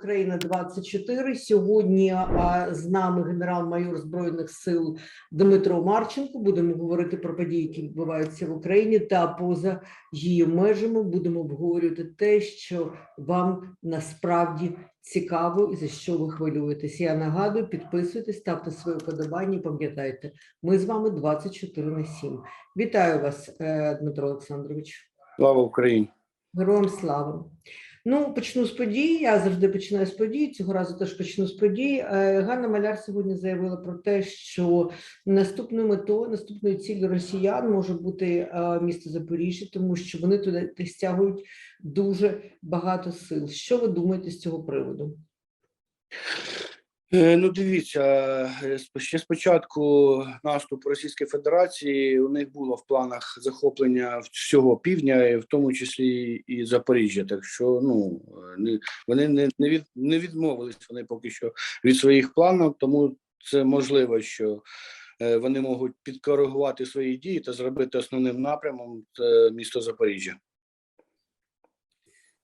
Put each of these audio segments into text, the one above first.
Україна 24 Сьогодні з нами генерал-майор збройних сил Дмитро Марченко. Будемо говорити про події, які відбуваються в Україні та поза її межами. Будемо обговорювати те, що вам насправді цікаво і за що ви хвилюєтесь. Я нагадую, підписуйтесь, ставте свої вподобання. і Пам'ятайте, ми з вами 24 на 7. Вітаю вас, е, Дмитро Олександрович. Слава Україні! Героям слава. Ну, почну з подій. Я завжди починаю з подій. Цього разу теж почну з подій. Е, Ганна Маляр сьогодні заявила про те, що наступною метою, наступною ціллю росіян може бути е, місто Запоріжжя, тому що вони туди стягують дуже багато сил. Що ви думаєте з цього приводу? Е, Ну, дивіться, е, ще спочатку наступу Російської Федерації у них було в планах захоплення всього півдня, в тому числі і Запоріжжя. Так що ну е, не вони не, не від не відмовились вони поки що від своїх планів, тому це можливо, що вони можуть підкоригувати свої дії та зробити основним напрямом місто Запоріжжя.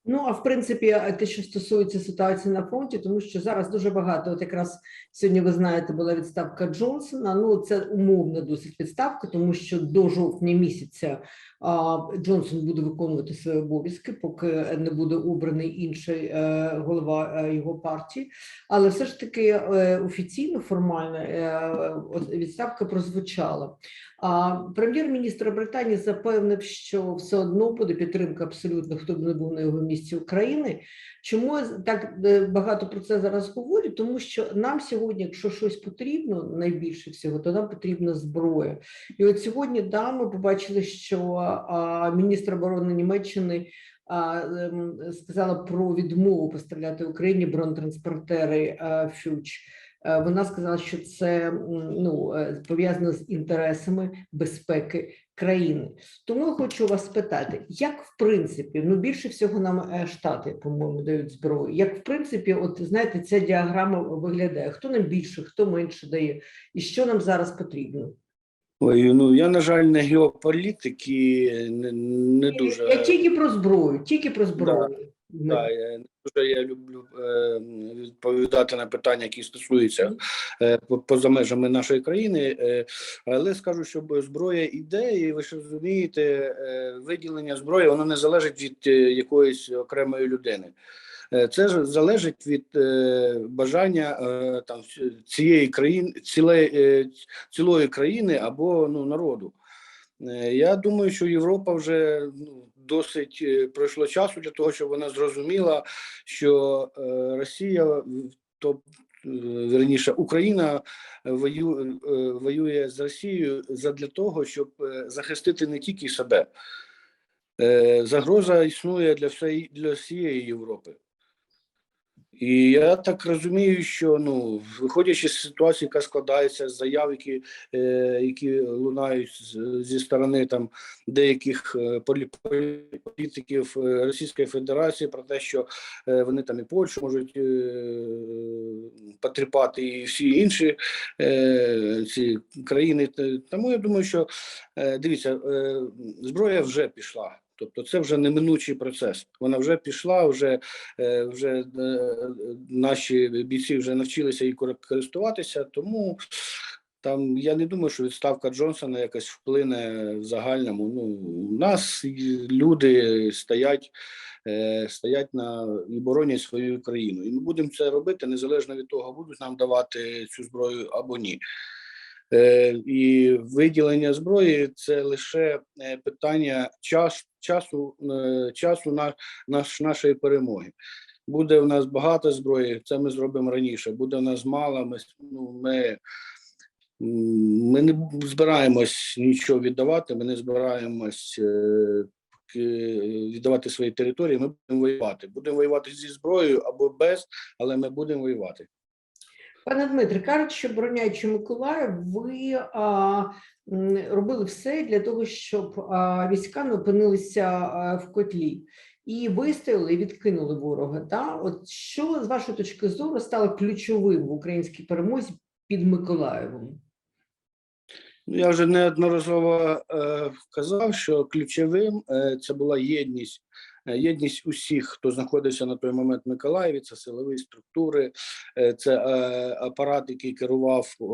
Ну а в принципі, те, що стосується ситуації на фронті, тому що зараз дуже багато. От якраз сьогодні ви знаєте, була відставка Джонсона. Ну це умовна досить відставка, тому що до жовтня місяця а, Джонсон буде виконувати свої обов'язки, поки не буде обраний інший е, голова е, його партії. Але все ж таки е, офіційно, формально от відставка прозвучала. Прем'єр-міністр Британії запевнив, що все одно буде підтримка абсолютно, хто б не був на його місці України. Чому я так е, багато про це зараз говорю? Тому що нам сьогодні, якщо щось потрібно, найбільше всього, то нам потрібна зброя. І от сьогодні да, ми побачили, що міністр оборони Німеччини. ем, Сказала про відмову поставляти Україні бронетранспортери е, Фюч. Е, Вона сказала, що це ну, е, пов'язано з інтересами безпеки країни. Тому я хочу вас спитати, як в принципі, ну більше всього нам е, штати, по-моєму, дають зброю. Як в принципі, от знаєте, ця діаграма виглядає: хто нам більше, хто менше дає, і що нам зараз потрібно? Ой, ну я на жаль не геополітик і не, не дуже. Я тільки про зброю, тільки про зброю. Да, я дуже я люблю е, відповідати на питання, які стосуються е, поза межами нашої країни. Е, але скажу, що зброя іде, і ви ж розумієте, е, виділення зброї воно не залежить від е, якоїсь окремої людини. Е, Це ж залежить від е, бажання е, там цієї країни, ціле, е, цілої країни або ну народу. Е, Я думаю, що Європа вже ну, досить е, пройшло часу для того, щоб вона зрозуміла, що е, Росія, то е, верніше Україна вою, воює з Росією задля того, щоб захистити не тільки себе. Загроза існує для всієї для всієї Європи. І я так розумію, що ну, виходячи з ситуації, яка складається з заяв, які, е, які лунають зі сторони там деяких е, полі- полі- політиків е, Російської Федерації про те, що е, вони там і Польщу можуть е, потріпати, і всі інші е, ці країни. Тому я думаю, що е, дивіться, е, зброя вже пішла. Тобто це вже неминучий процес. Вона вже пішла, вже е, вже е, наші бійці вже навчилися її користуватися. Тому там я не думаю, що відставка Джонсона якось вплине в загальному. Ну у нас люди стоять, е, стоять на і боронять свою країну. І ми будемо це робити незалежно від того, будуть нам давати цю зброю або ні. Е, і виділення зброї це лише е, питання час, часу, е, часу на, наш, нашої перемоги. Буде в нас багато зброї, це ми зробимо раніше. Буде в нас мало. Ми, ну, ми, ми не збираємось нічого віддавати, ми не збираємось віддавати свої території. Ми будемо воювати. Будемо воювати зі зброєю або без, але ми будемо воювати. Пане Дмитре, кажуть, що бороняючи Миколаїв, ви а, робили все для того, щоб а, війська не опинилися в котлі і вистояли і відкинули ворога. Та? От що з вашої точки зору стало ключовим в українській перемозі під Миколаєвом? Ну, Я вже неодноразово е, казав, що ключовим е, це була єдність єдність усіх, хто знаходився на той момент в Миколаєві, це силові структури, е, це е, апарат, який керував е,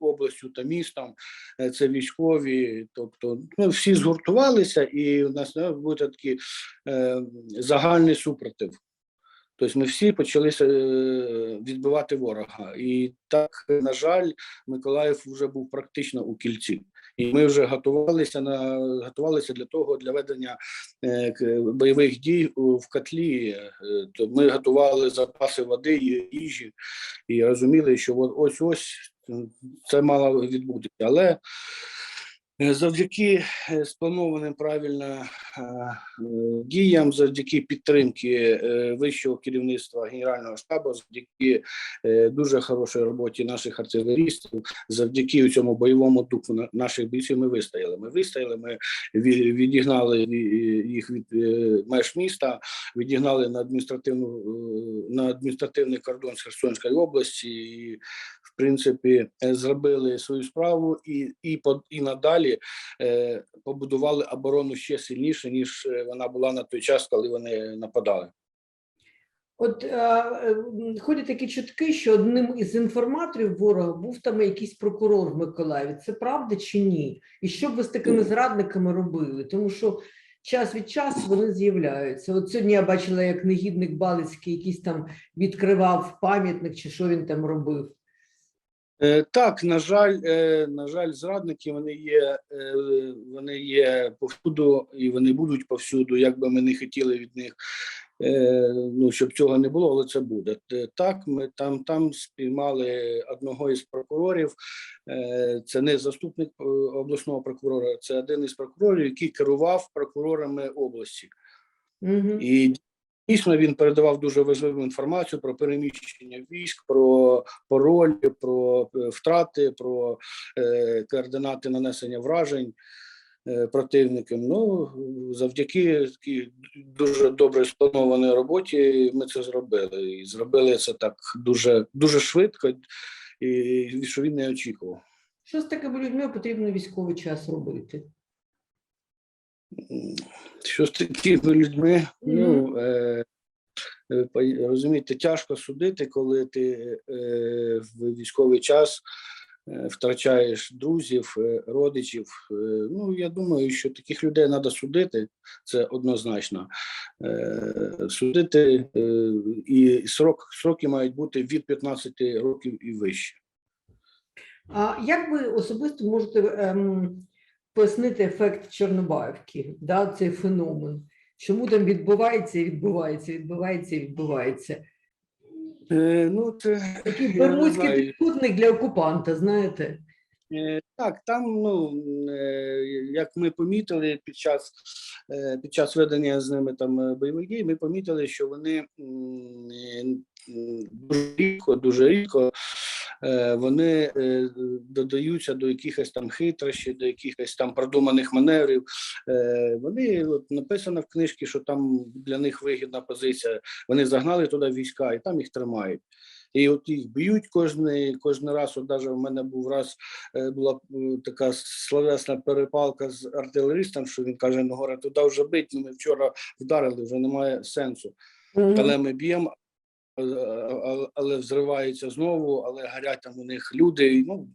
областю та містом, е, це військові. Тобто, ми всі згуртувалися, і у нас не буде такий е, загальний супротив. Тобто ми всі почали е, відбивати ворога. І так, на жаль, Миколаїв вже був практично у кільці. І ми вже готувалися на готувалися для того для ведення е, бойових дій в котлі. Е, ми готували запаси води і їжі і розуміли, що ось ось це мало відбутися. Але завдяки е, спланованим правильно е, е, діям, завдяки підтримки е, вищого керівництва Генерального штабу, завдяки е, дуже хорошій роботі наших артилерістів, завдяки цьому бойовому духу на- наших бійців ми вистояли. Ми вистояли, ми відігнали їх від е, меж міста, відігнали на адміністративну е, на адміністративний кордон з Херсонської області. І, в принципі, е, зробили свою справу і, і, і надалі е, побудували оборону ще сильніше, ніж е, вона була на той час, коли вони нападали. От е, е, ходять такі чутки, що одним із інформаторів ворога був там якийсь прокурор в Миколаєві. Це правда чи ні? І що б ви з такими зрадниками робили? Тому що час від часу вони з'являються. От сьогодні я бачила, як негідник Балицький якийсь там відкривав пам'ятник, чи що він там робив. Е, Так, на жаль, е, на жаль, зрадники вони є, е, вони є повсюду і вони будуть повсюду, як би ми не хотіли від них. Ну, щоб цього не було, але це буде. Так, ми там, там спіймали одного із прокурорів. Це не заступник обласного прокурора, це один із прокурорів, який керував прокурорами області. Угу. І дійсно він передавав дуже важливу інформацію про переміщення військ, про паролі, про е, втрати, про е, координати нанесення вражень е, противникам. Ну завдяки такій дуже добре спланованій роботі ми це зробили. І зробили це так дуже дуже швидко, і що він не очікував. Що з такими людьми потрібно військовий час робити? Що з такими людьми? Ну, е, е, розумієте, тяжко судити, коли ти е, в військовий час втрачаєш друзів, родичів. Ну, я думаю, що таких людей треба судити, це однозначно. Е, судити, е, і срок, сроки мають бути від 15 років і вище. А як ви особисто можете ем, пояснити ефект Чорнобаївки, да, цей феномен? Чому там відбувається і відбувається, відбувається і відбувається? Е, ну, це Такий Я не бермудський знаю. трикутник для окупанта, знаєте? Е, Так, там, ну е, як ми помітили під час е, під час ведення з ними там е, бойових дій, ми помітили, що вони м, е, м, дуже рідко, дуже рідко е, вони е, додаються до якихось там хитрощів, до якихось там продуманих маневрів. Е, Вони от написано в книжці, що там для них вигідна позиція. Вони загнали туди війська і там їх тримають. І от їх б'ють кожний, кожен раз. От навіть в мене був раз е, була е, така словесна перепалка з артилеристом, що він каже: ну горе, туди вже бить, ну ми вчора вдарили, вже немає сенсу. Але ми б'ємо, е, але взривається знову, але горять там у них люди. Ну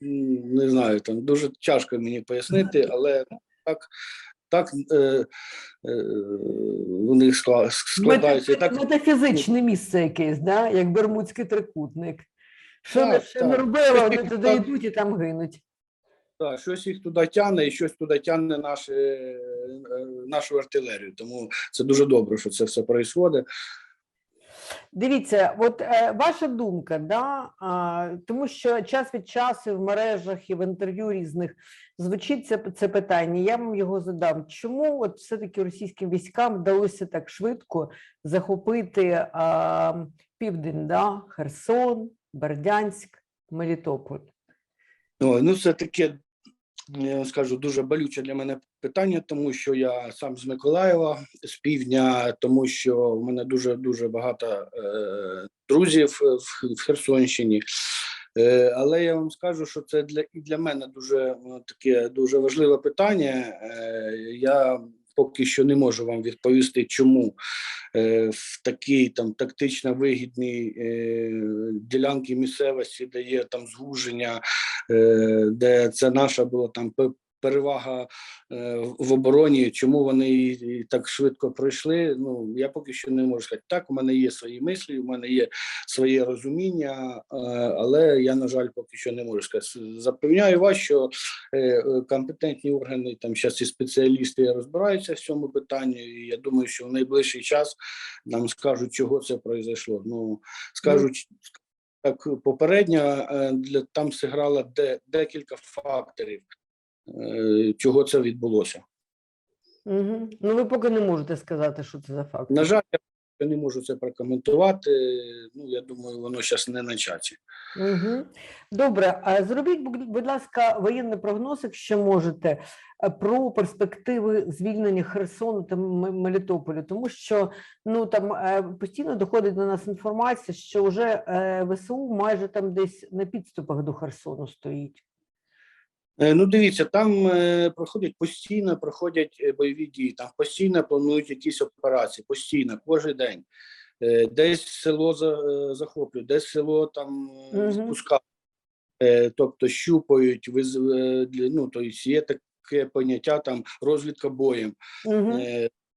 не знаю, там дуже тяжко мені пояснити, але ну, так. Так е, е, у них скла- складається. І так Метафізичне місце якесь, да? як Бермудський трикутник. Що, не- Так, що не так. робили, вони туди так- йдуть і там гинуть. Так, щось їх туди тягне, і щось туди тягне наші, е, нашу артилерію. Тому це дуже добре, що це все відбувається. Дивіться, от е, ваша думка, да? а, тому що час від часу в мережах і в інтерв'ю різних звучить це, це питання. Я вам його задам. Чому от все-таки російським військам вдалося так швидко захопити а, південь, да? Херсон, Бердянськ, Мелітополь? Ой, ну, це таке, скажу, дуже болюче для мене питання, тому що я сам з Миколаєва, з півдня, тому що в мене дуже дуже багато е, друзів в, в Херсонщині. Е, але я вам скажу, що це для і для мене дуже е, таке дуже важливе питання. Е, я поки що не можу вам відповісти, чому е, в такій там тактично вигідній е, ділянки місцевості, де є там звуження, е, де це наша була там перевага е, в обороні, чому вони так швидко пройшли. Ну я поки що не можу сказати. Так, у мене є свої мислі, у мене є своє розуміння, е, але я, на жаль, поки що не можу сказати. Запевняю вас, що е, компетентні органи, там зараз і спеціалісти розбираються в цьому питанні. І я думаю, що в найближчий час нам скажуть, чого це произошло. Ну скажуть. Так, попередньо для там зіграло де, декілька факторів, чого це відбулося. Угу. Ну, ви поки не можете сказати, що це за факт. На жаль, я не можу це прокоментувати. Ну, я думаю, воно зараз не на часі. Угу. Добре, а зробіть, будь- ласка, воєнний прогноз, якщо можете, е, про перспективи звільнення Херсону та М- Мелітополю, тому що ну там е, постійно доходить до нас інформація, що вже е, ВСУ майже там десь на підступах до Херсону стоїть. Е, Ну, дивіться, там е, проходять постійно проходять е, бойові дії, там постійно планують якісь операції, постійно, кожен день. Десь село захоплюють, десь село там е, спускають, тобто щупають, виз, ну, тобто є таке поняття там розвідка боєм. Угу.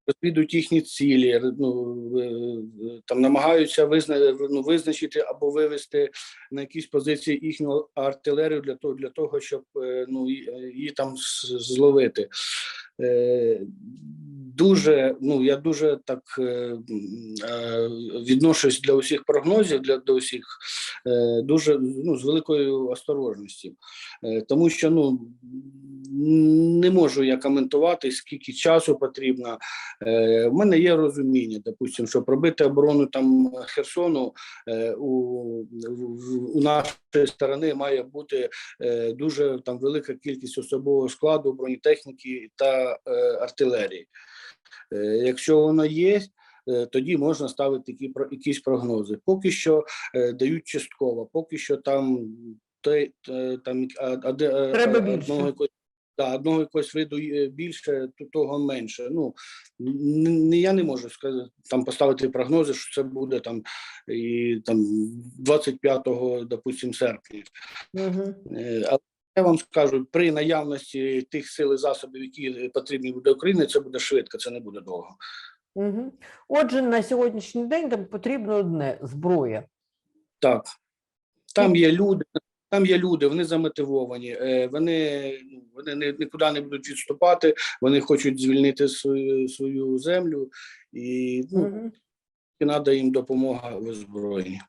Е, розвідують їхні цілі, ну, е, е, там намагаються визна, ну, визначити або вивести на якісь позиції їхню артилерію для того, для того щоб е, ну, е, її там зловити. Дуже, ну я дуже так е, е, відношусь для усіх прогнозів, для до усіх е, дуже ну, з великою осторожністю, тому що ну не можу я коментувати, скільки часу потрібно. В мене є розуміння, допустим, що пробити оборону там Херсону е, у, у нашої сторони має бути дуже там велика кількість особового складу, бронетехніки та артилерії. Е, якщо воно є, е, тоді можна ставити такі якісь прогнози. Поки що е, дають частково, поки що там те, там Треба більше. одного Да, одного якогось виду більше, то того менше. Ну не я не можу сказати там поставити прогнози, що це буде там і там 25-го, допустим, серпня. Угу. Я вам скажу, при наявності тих сил і засобів, які потрібні буде Україні, це буде швидко, це не буде довго. Угу. Отже, на сьогоднішній день там потрібно одне зброя. Так, там є люди, там є люди, вони замотивовані, е, вони, ну, вони не- нікуди не будуть відступати, вони хочуть звільнити свою, свою землю, і ну, Угу. треба їм допомога в озброєнні.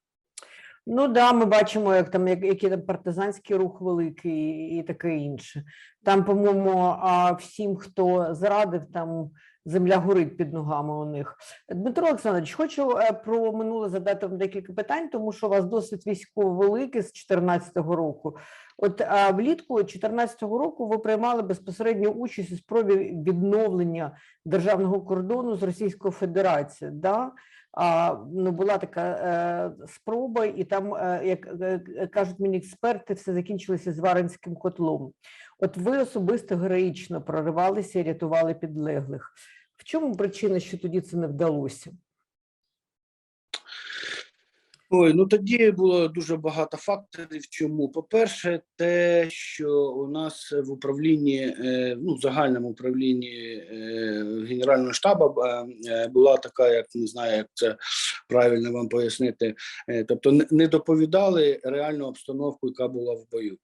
Ну да, ми бачимо, як там як- який там партизанський рух великий і таке інше. Там, по-моєму, всім, хто зрадив, там земля горить під ногами у них. Дмитро Олександрович, хочу е, про минуле задати вам декілька питань, тому що у вас досвід військово великий з 2014 року. От а, влітку 2014 року ви приймали безпосередню участь у спробі відновлення державного кордону з Російською Федерацією. Да? А, ну, була така е, спроба, і там, е, як е, кажуть мені експерти, все закінчилося зваринським котлом. От ви особисто героїчно проривалися і рятували підлеглих. В чому причина, що тоді це не вдалося? Ой, ну тоді було дуже багато факторів. Чому? По-перше, те, що у нас в управлінні, е, ну, в загальному управлінні е, Генерального штабу е, була така, як не знаю, як це правильно вам пояснити. Тобто не- доповідали реальну обстановку, яка була в бою.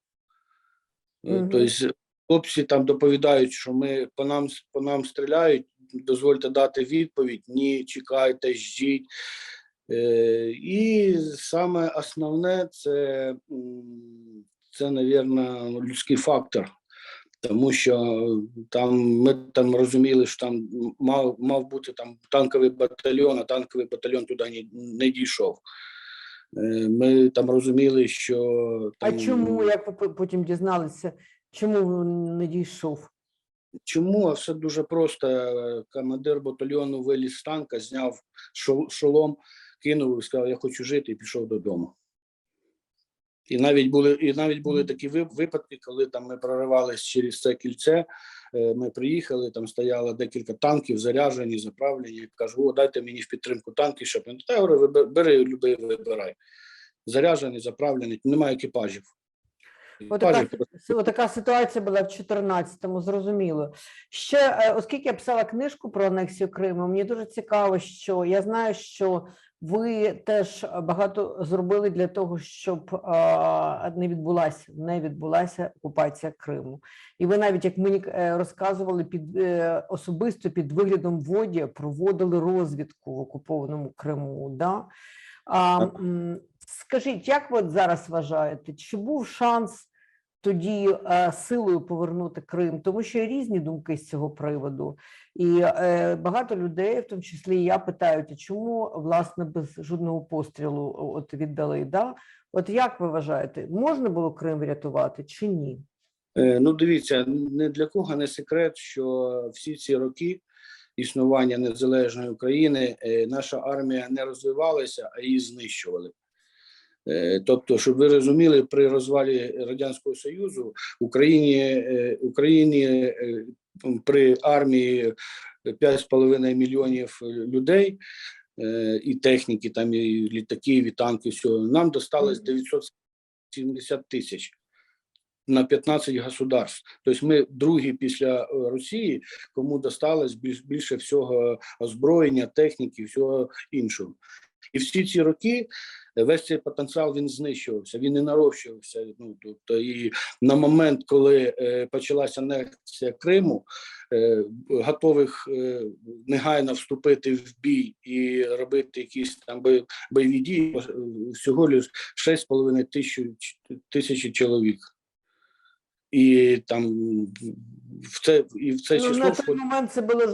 Мгм. Тобто хлопці там доповідають, що ми по нам по нам стріляють. Дозвольте дати відповідь. Ні, чекайте, ждіть. Е, і саме основне це, це, навірно, людський фактор. Тому що там ми там розуміли, що там мав, мав бути там танковий батальйон, а танковий батальйон туди не, не дійшов. Е, Ми там розуміли, що А чому, як ви потім дізналися, чому не дійшов? Чому? А все дуже просто. Е, Командир батальйону виліз з танка, зняв шол- шолом, кинув і сказав, я хочу жити, і пішов додому. І навіть були, і навіть були такі випадки, коли там ми проривались через це кільце, Е, Ми приїхали, там стояло декілька танків, заряджені, заправлені. Кажу, о, дайте мені в підтримку танки, щоб він та говорю, бери любий, вибирай. Заряджений, заправлений, немає екіпажів. Отака, отака ситуація була в 14-му, зрозуміло. Ще, е, оскільки я писала книжку про анексію Криму, мені дуже цікаво, що я знаю, що ви теж багато зробили для того, щоб не відбулася, не відбулася окупація Криму. І ви навіть, як мені е, розказували, під е, особисто під виглядом воді проводили розвідку в окупованому Криму. Да? А, скажіть, як ви зараз вважаєте, чи був шанс тоді е, силою повернути Крим? Тому що є різні думки з цього приводу, і е, багато людей, в тому числі і я, питають, чому власне без жодного пострілу от віддали? Да? От як ви вважаєте, можна було Крим врятувати чи ні? Е, Ну, дивіться, не для кого не секрет, що всі ці роки існування незалежної України наша армія не розвивалася, а її знищували. Е, Тобто, щоб ви розуміли, при розвалі Радянського Союзу Україні, е, Україні е, при армії 5,5 мільйонів людей і техніки, там і літаків, і танки, всього, нам досталось 970 тисяч на 15 государств. Тобто ми другі після Росії, кому досталось більш, більше всього озброєння, техніки, всього іншого. І всі ці роки весь цей потенціал він знищувався, він не нарощувався. Ну тобто, і на момент, коли е, почалася анексія Криму, е, готових е, негайно вступити в бій і робити якісь там бойові дії, всього лиш 6,5 тисяч тисячі чоловік. І там в це і в це Ну, число на той момент це було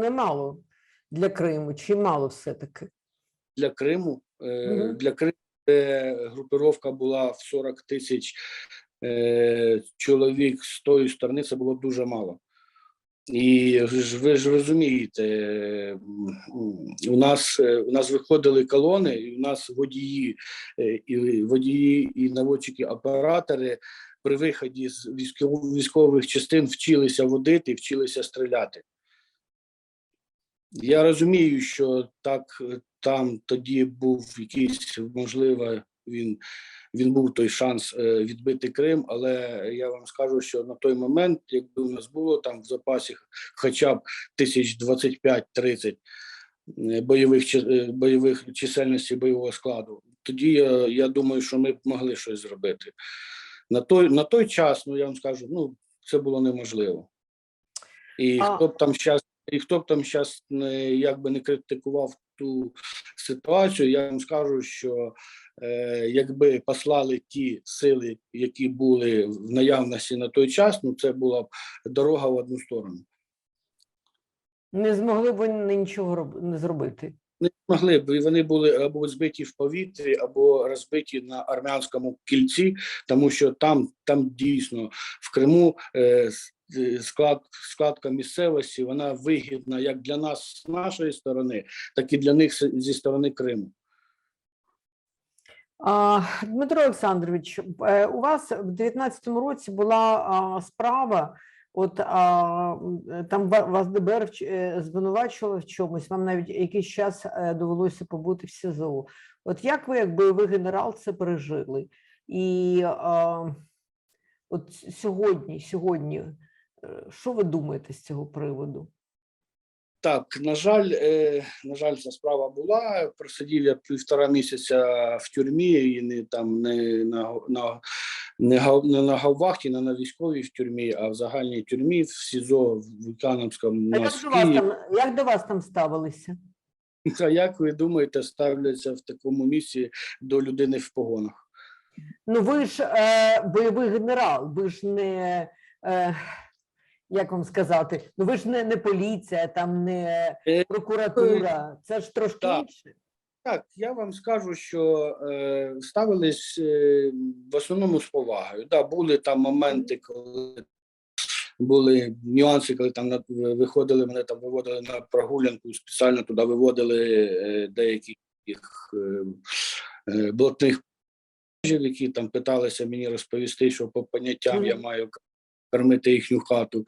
немало для Криму, чи мало все-таки? для Криму. Е. Для Криму е, групировка була в 40 тисяч е, чоловік з тої сторони. Це було дуже мало. І ви ж розумієте, у нас е, у нас виходили колони, і у нас водії, і водії, і наводчики, оператори при виході з військових військових частин вчилися водити, вчилися стріляти. Я розумію, що так е, там тоді був якийсь, можливо, він, він був той шанс е, відбити Крим, але я вам скажу, що на той момент, якби у нас було там в запасі хоча б тисяч 25-30 е, бойових, бойових чисельності бойового складу, тоді я, я думаю, що ми б могли щось зробити. На той, на той час, ну я вам скажу, ну це було неможливо. І А- хто б там зараз, і хто б там зараз не якби не критикував ту ситуацію, я вам скажу, що е, якби послали ті сили, які були в наявності на той час, ну це була б дорога в одну сторону. Не змогли б вони нічого роб- не зробити. Не могли б і вони були або збиті в повітрі, або розбиті на армянському кільці, тому що там, там дійсно в Криму е, склад, складка місцевості вона вигідна як для нас з нашої сторони, так і для них зі сторони Криму. Дмитро Олександрович, е, у вас в 19-му році була справа. От е, там вас ДБР е, звинувачували в чомусь. Вам навіть якийсь час е, довелося побути в СІЗО. От як ви, як бойовий генерал, це пережили? І от сьогодні, сьогодні, е, що ви думаєте з цього приводу? Так, на жаль, е, на жаль, ця справа була. Просидів я півтора місяця в тюрмі і не там не на на не, не на гаввахті, не на військовій в тюрмі, а в загальній тюрмі в СІЗО в Вулкановському А як до вас там, як до вас там ставилися? А як ви думаєте, ставляться в такому місці до людини в погонах? Ну, ви ж е, бойовий генерал, ви ж не, е, як вам сказати, ну ви ж не, не поліція, там не Е, прокуратура, це ж трошки так. інше. Так, я вам скажу, що е, ставились е, в основному з повагою. Да, були там моменти, коли були нюанси, коли там на, виходили, мене там виводили на прогулянку, спеціально туди виводили е, деяких е, е, блатних які там питалися мені розповісти, що по поняттям я маю кормити їхню хату.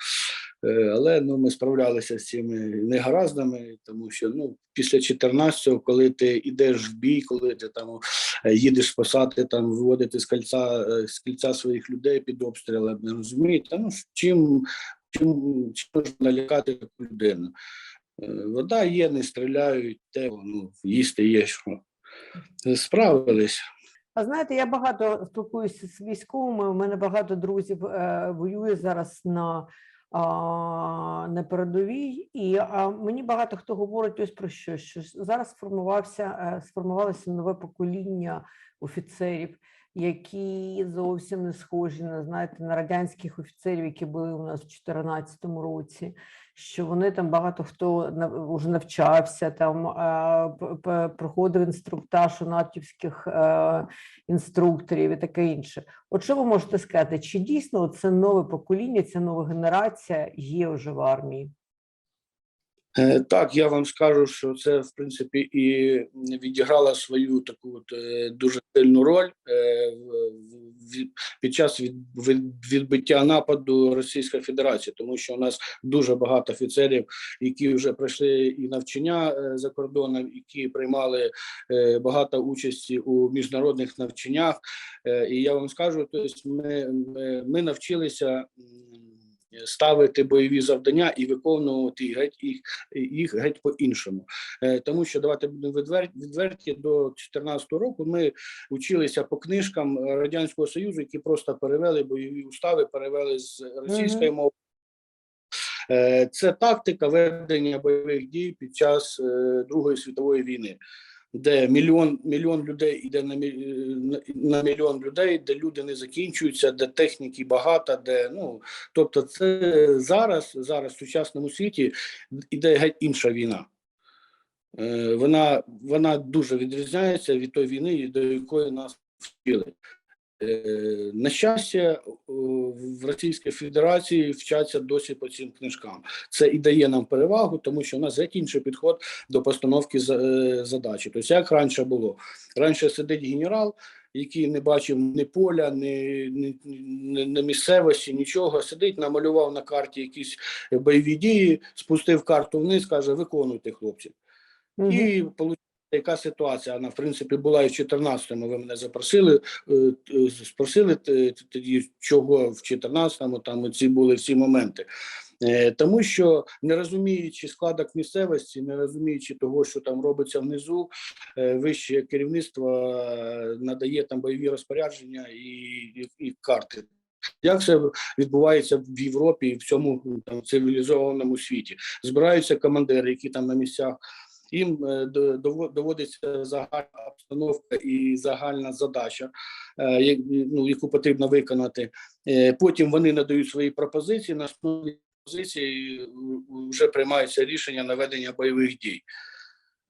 Е, Але ну, ми справлялися з цими негараздами, тому що ну, після 14-го, коли ти йдеш в бій, коли ти там е, їдеш спасати, там виводити з кільця, е, з кільця своїх людей під обстрілами, не розумієте, ну чим, чим, чим можна налякати таку людину? Вода є, не стріляють, те, ну, їсти є що. Справились. А знаєте, я багато спілкуюся з військовими. У мене багато друзів е, воює зараз на, на передовій, і мені багато хто говорить ось про що, що зараз сформувався, е, сформувалося нове покоління офіцерів, які зовсім не схожі на знаєте на радянських офіцерів, які були у нас в 2014 році. Що вони там багато хто вже навчався, там проходив інструктаж у натівських е, інструкторів і таке інше. От що ви можете сказати, чи дійсно це нове покоління, ця нова генерація є вже в армії? Е, Так, я вам скажу, що це в принципі і відіграла свою таку от, е, дуже сильну роль е, під час від- від- відбиття нападу Російської Федерації, тому що у нас дуже багато офіцерів, які вже пройшли і навчання за кордоном, які приймали багато участі у міжнародних навчаннях. І я вам скажу, тобто ми, ми навчилися. Ставити бойові завдання і виконувати їх геть їх їх геть по-іншому. Е, Тому що давайте будемо відверті, відверті до 2014 року. Ми вчилися по книжкам Радянського Союзу, які просто перевели бойові устави, перевели з російської мови. Е, Це тактика ведення бойових дій під час е, Другої світової війни. Де мільйон мільйон людей іде на, на- мільйон людей, де люди не закінчуються, де техніки багато, де ну тобто, це зараз, зараз в сучасному світі іде геть інша війна. Е, Вона, вона дуже відрізняється від тої війни, до якої нас вчили. Е, На щастя, в Російській Федерації вчаться досі по цим книжкам. Це і дає нам перевагу, тому що у нас геть інший підход до постановки е, задачі. Тобто, як раніше було? Раніше сидить генерал, який не бачив ні поля, ні, ні, ні, ні місцевості, нічого. Сидить, намалював на карті якісь бойові дії, спустив карту вниз, каже: виконуйте, хлопці. Мгм. І яка ситуація? Вона, в принципі, була і в 14-му. Ви мене запросили, е, е, спросили тоді, чого в 14-му там ці були всі моменти. Е, Тому що не розуміючи складок місцевості, не розуміючи того, що там робиться внизу, е, вище керівництво е, надає там бойові розпорядження і, і, і карти. Як це відбувається в Європі і в цьому там, цивілізованому світі? Збираються командири, які там на місцях їм е, до- дово- доводиться загальна обстановка і загальна задача, е, ну, яку потрібно виконати. Е, Потім вони надають свої пропозиції. На основі позиції вже приймаються рішення наведення бойових дій.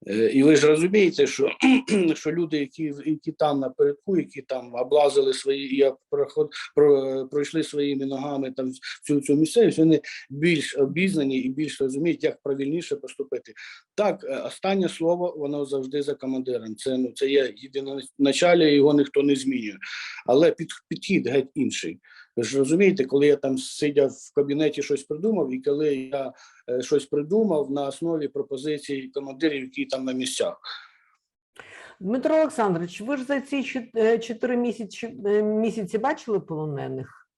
Е, І ви ж розумієте, що, що люди, які, які там напередку, які там облазили свої і проход, про, пройшли своїми ногами там цю, цю місцевість, вони більш обізнані і більш розуміють, як правильніше поступити. Так, е, останнє слово воно завжди за командиром. Це ну це є єдиноначалля, його ніхто не змінює. Але під, підхід геть інший. Ви ж розумієте, коли я там сидя в кабінеті щось придумав, і коли я е, щось придумав на основі пропозицій командирів, які там на місцях. Дмитро Олександрович, ви ж за ці е, чотири місяці, е, місяці бачили полонених?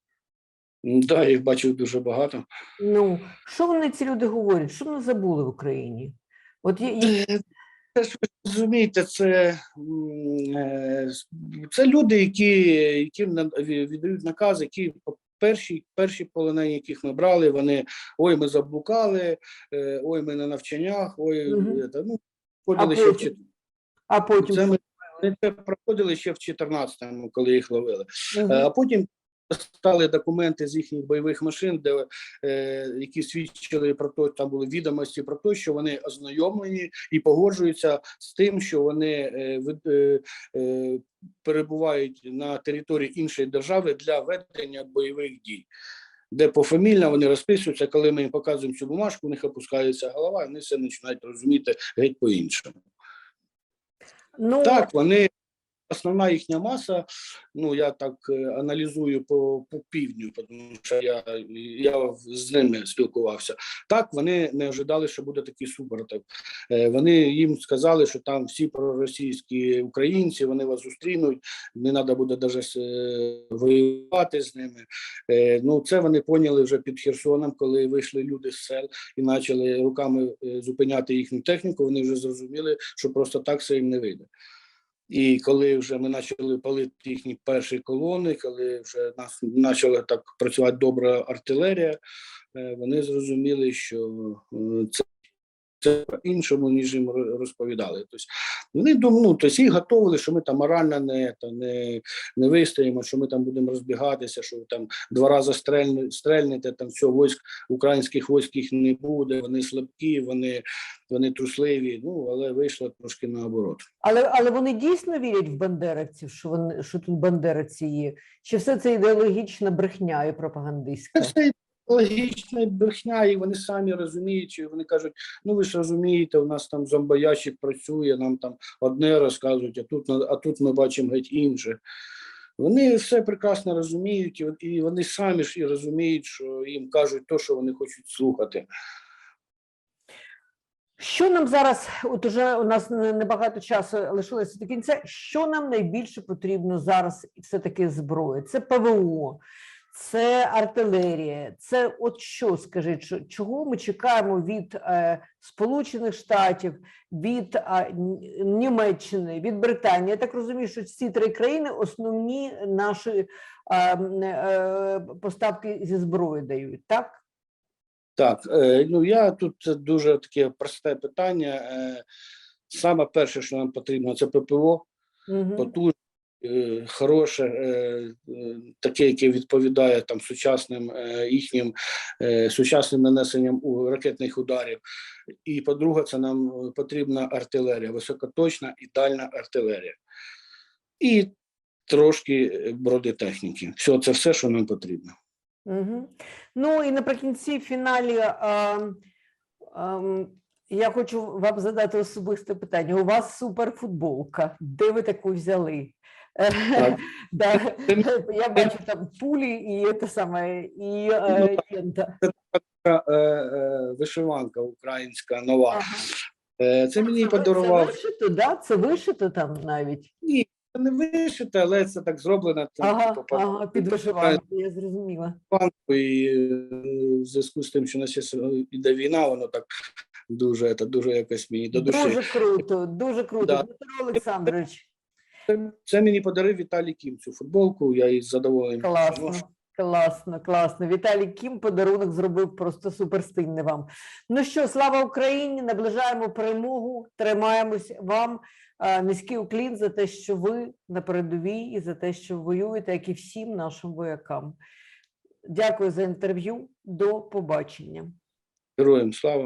М, Да, їх бачив дуже багато. Ну, що вони ці люди говорять? Що вони забули в Україні? От я, я- Це ж ви розумієте, це, е, це люди, які, які на- віддають накази, які перші, перші полонені, яких ми брали, вони ой, ми заблукали, е, ой, ми на навчаннях, ой, та, ну, А ходили ще в а потім? Це ми вони це проходили ще в 14-му, коли їх ловили. Е, А потім стали документи з їхніх бойових машин, де е, які свідчили про те, там були відомості про те, що вони ознайомлені і погоджуються з тим, що вони е, е, е, перебувають на території іншої держави для ведення бойових дій. Де пофамільно вони розписуються, коли ми їм показуємо цю бумажку, у них опускається голова, і вони все починають розуміти геть по-іншому. ну, Так, вони основна їхня маса, ну я так е, аналізую по, по півдню, тому що я, я з ними спілкувався. Так, вони не ожидали, що буде такий супротив. Е, Вони їм сказали, що там всі проросійські українці, вони вас зустрінуть, не треба буде навіть воювати з ними. Е, Ну, це вони поняли вже під Херсоном, коли вийшли люди з сел і почали руками е, зупиняти їхню техніку. Вони вже зрозуміли, що просто так все їм не вийде. І коли вже ми почали палити їхні перші колони, коли вже нас почала так працювати добра артилерія, е, вони зрозуміли, що е, це. По-іншому, ніж їм розповідали. Тобто вони думали, ну, тобто їх готували, що ми там морально не, та, не, не вистоїмо, що ми там будемо розбігатися, що там два рази стрельне, стрельнете, там все, військ, українських військ їх не буде, вони слабкі, вони, вони трусливі. Ну, але вийшло трошки наоборот. Але, але вони дійсно вірять в бандеровців, що вони що тут бандеровці є? Чи все це ідеологічна брехня і пропагандистська? Це логічна брехня, і вони самі розуміють, і вони кажуть: ну ви ж розумієте, у нас там зомбоящик працює, нам там одне розказують, а тут, а тут ми бачимо геть інше. Вони все прекрасно розуміють, і, вони самі ж і розуміють, що їм кажуть те, що вони хочуть слухати. Що нам зараз, от уже у нас небагато часу лишилося до кінця. Що нам найбільше потрібно зараз все-таки зброї? Це ПВО, це артилерія, це от що скажіть, чого ми чекаємо від е, Сполучених Штатів, від е, Німеччини, від Британії? Я так розумію, що ці три країни основні наші е, е, поставки зі зброї дають, так? Так, е, ну я тут дуже таке просте питання. Е, саме перше, що нам потрібно, це ППО. Угу. потужне, хороше, е, е, таке, яке відповідає там сучасним е, їхнім е, сучасним нанесенням ракетних ударів. І по-друге, це нам е, потрібна артилерія, високоточна і дальна артилерія. І трошки е, бронетехніки. Все, це все, що нам потрібно. Угу. Ну і наприкінці фіналі а, ам, я хочу вам задати особисте питання. У вас суперфутболка. Де ви таку взяли? Да. Я бачу там пулі і те саме, і е, лента. Е, е, Вишиванка українська нова. Це мені Це подарував. Це вишито, да? Це вишито там навіть. Ні, це не вишите, але це так зроблено. Ага, типу, ага, під вишиванку, я зрозуміла. і в зв'язку з тим, що у нас іде війна, воно так дуже, це дуже якось мені до душі. Дуже круто, дуже круто. Да. Дмитро Олександрович, Це, мені подарив Віталій Кім цю футболку. Я її з задоволенням. Класно, класно, класно. Віталій Кім подарунок зробив просто суперстильний вам. Ну що, слава Україні! Наближаємо перемогу, тримаємось вам. Низький уклін за те, що ви на передовій і за те, що воюєте, як і всім нашим воякам. Дякую за інтерв'ю. До побачення. Героям слава.